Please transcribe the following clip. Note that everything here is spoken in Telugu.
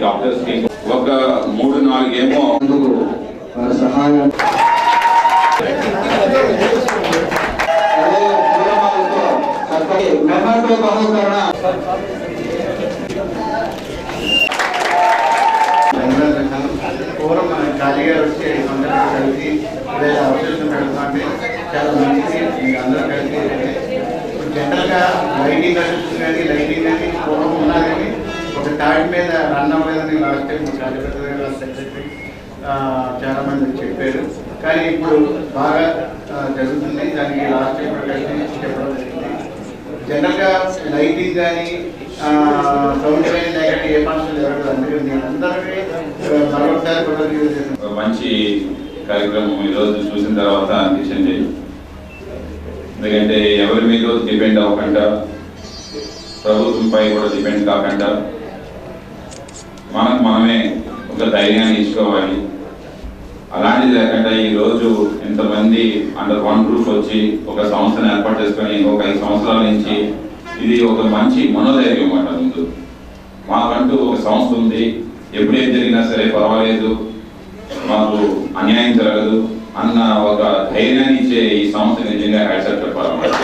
డాక్టర్స్ కి ఒక మూడు నాలుగేమో అందుకు వారి సహాయం అదే పూలమాలతో చక్కటి మెమోటో బహుకరణ పూర్వం మన ఖాళీగా వచ్చి అందరూ కలిసి లేదా అవశేషం పెడుతుంటే చాలా మంచిది మీరు అందరూ కలిసి ఇప్పుడు జనరల్గా లైటింగ్ అసోసియేషన్ కానీ లైటింగ్ కానీ పూర్వం ఉన్నా కానీ ఒక తాటి మీద రన్ అవ్వలేదని లాస్ట్ టైం కార్యకర్త సెక్రటరీ చాలా మంది చెప్పారు. కానీ ఇప్పుడు బాగా జరుగుతుంది. దానికి లాస్ట్ టైం కూడా చెప్పడం జరిగింది. జనరల్గా లైటింగ్ కానీ సౌండ్ కానీ లేకపోతే ఏ ఫంక్షన్ జరగదు అందుకే నేను అందరికీ మరొకసారి కూడా మంచి కార్యక్రమం ఈరోజు చూసిన తర్వాత అనిపించింది ఎందుకంటే ఎవరి మీద డిపెండ్ అవ్వకుండా ప్రభుత్వంపై కూడా డిపెండ్ కాకుండా మనకు మనమే ఒక ధైర్యాన్ని ఇచ్చుకోవాలి అలాంటిది లేకుండా ఈ రోజు ఇంతమంది అండర్ వన్ ప్రూఫ్ వచ్చి ఒక సంస్థను ఏర్పాటు చేసుకొని ఒక ఐదు సంవత్సరాల నుంచి ఇది ఒక మంచి మనోధైర్యం అన్నమాట ముందు. మాకంటూ ఒక సంస్థ ఉంది. ఎప్పుడేం జరిగినా సరే పర్వాలేదు. మాకు అన్యాయం జరగదు. అన్న ఒక ధైర్యాన్ని ఇచ్చే ఈ సంస్థ నిజంగా హ్యాట్సప్ చెప్పాలన్నమాట